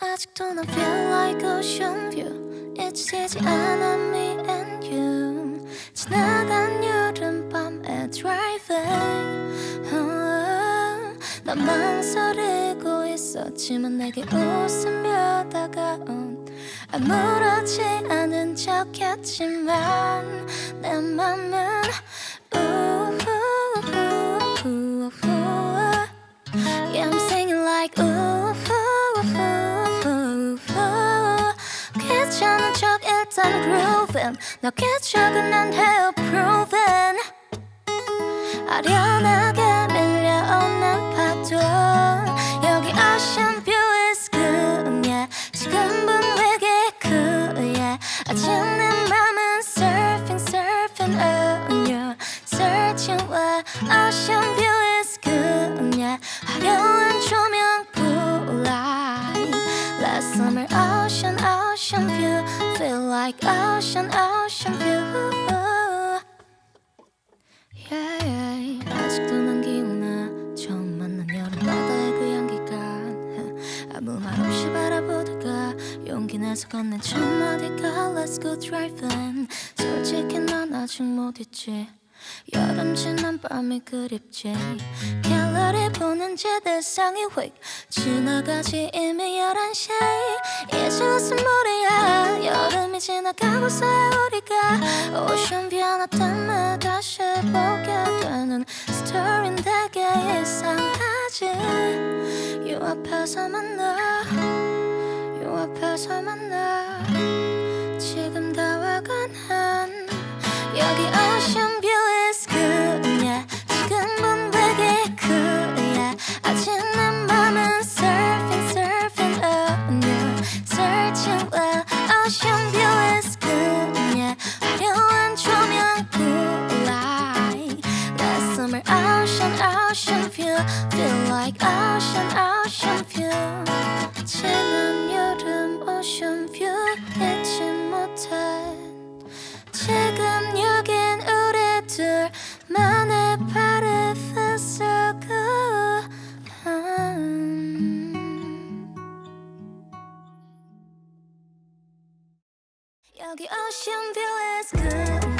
아직도 난 feel like ocean view. 잊히지 않아 me and you. 지나간 여름밤에 driving. Oh, 난 망설이고 있었지만 내게 웃으며 다가온. 아무렇지 않은 척했지만 내 맘은 척 일단 grooving 너의 척은 난 해요 proven 아련하게 밀려오는 파도 여기 ocean view is good yeah 지금 분위기 cool yeah 아직 내 맘은 surfing surfing on you searching where ocean view feel like ocean ocean view. Yeah, yeah. 아직도 난 기억나. 처음 만난 여름 바다의 그 향기가. 아무 말 없이 바라보다가 용기 내서 건넨 첫 마디가 Let's go driving. 솔직히 난 아직 못 잊지. 여름 지난 밤이 그립지. 갤러리 보는 제들 상이 휙 지나가지. 이미 11시 이제 무슨 무리야 여름이 지나가고서야 우리가. 오션 비하나 때문에 다시 보게 되는 스토리는 되게 이상하지. 요 앞에서 만나 요 앞에서 만나 지금 다 와가는 여기 ocean view is good